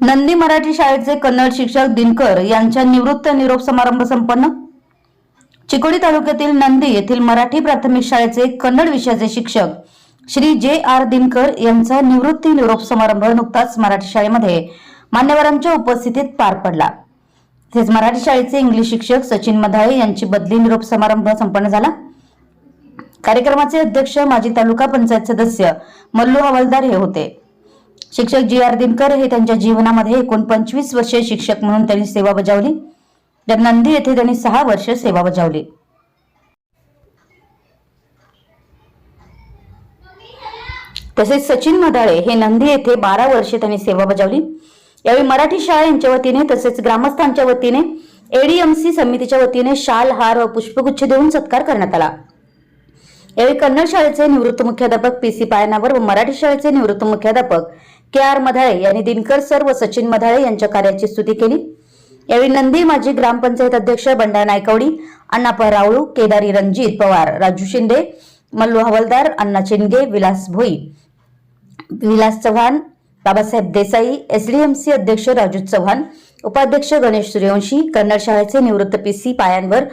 नंदी मराठी शाळेचे कन्नड शिक्षक दिनकर यांच्या निवृत्त निरोप समारंभ संपन्न. चिकोडी तालुक्यातील नंदी येथील मराठी प्राथमिक शाळेचे कन्नड विषयाचे शिक्षक श्री जे आर दिनकर यांचा निवृत्ती निरोप समारंभ नुकताच मराठी शाळेमध्ये मान्यवरांच्या उपस्थितीत पार पडला. तसेच मराठी शाळेचे इंग्लिश शिक्षक सचिन मधाळे यांची बदली निरोप समारंभ संपन्न झाला. कार्यक्रमाचे अध्यक्ष माजी तालुका पंचायत सदस्य मल्लू हवालदार हे होते. शिक्षक जी आर दिनकर हे त्यांच्या जीवनामध्ये एकूण पंचवीस वर्षे शिक्षक म्हणून त्यांनी सेवा बजावली. तर नंदी येथे त्यांनी सहा वर्ष सेवा बजावली. तसेच सचिन मदाळे हे नंदी येथे बारा वर्षे त्यांनी सेवा बजावली. यावेळी मराठी शाळा यांच्या वतीने तसेच ग्रामस्थांच्या वतीने एडीएमसी समितीच्या वतीने शाल हार व पुष्पगुच्छ देऊन सत्कार करण्यात आला. यावेळी कन्नड शाळेचे निवृत्त मुख्याध्यापक पी सी पायनावर व मराठी शाळेचे निवृत्त मुख्याध्यापक के आर मधाळे यांनी दिनकर सर व सचिन मधाळे यांच्या कार्याची स्तुती केली. यावेळी नंदी माजी ग्रामपंचायत अध्यक्ष बंडा नायकवडी अण्णा रावळू केदारी रणजित पवार राजू शिंदे मल्लू हवालदार अण्णा चिंगे विलास भोई विलास चव्हाण बाबासाहेब देसाई एसडीएमसी अध्यक्ष राजू चव्हाण उपाध्यक्ष गणेश सूर्यवंशी कन्नड शाळेचे निवृत्त पी सी पायांवर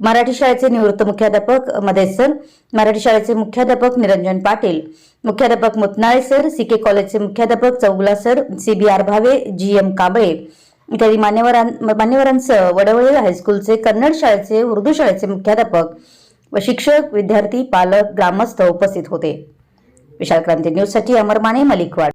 मराठी शाळेचे निवृत्त मुख्याध्यापक मदेश सर मराठी शाळेचे मुख्याध्यापक निरंजन पाटील मुख्याध्यापक मुतनाळे सर सी के कॉलेजचे मुख्याध्यापक Chougula sir C B R Bhave G M Kamble. इत्यादी मान्यवरां मान्यवरांसह वडवळे हायस्कूलचे कन्नड शाळेचे उर्दू शाळेचे मुख्याध्यापक व शिक्षक विद्यार्थी पालक ग्रामस्थ उपस्थित होते. विशाल क्रांती न्यूजसाठी अमर माने मलिकवाड.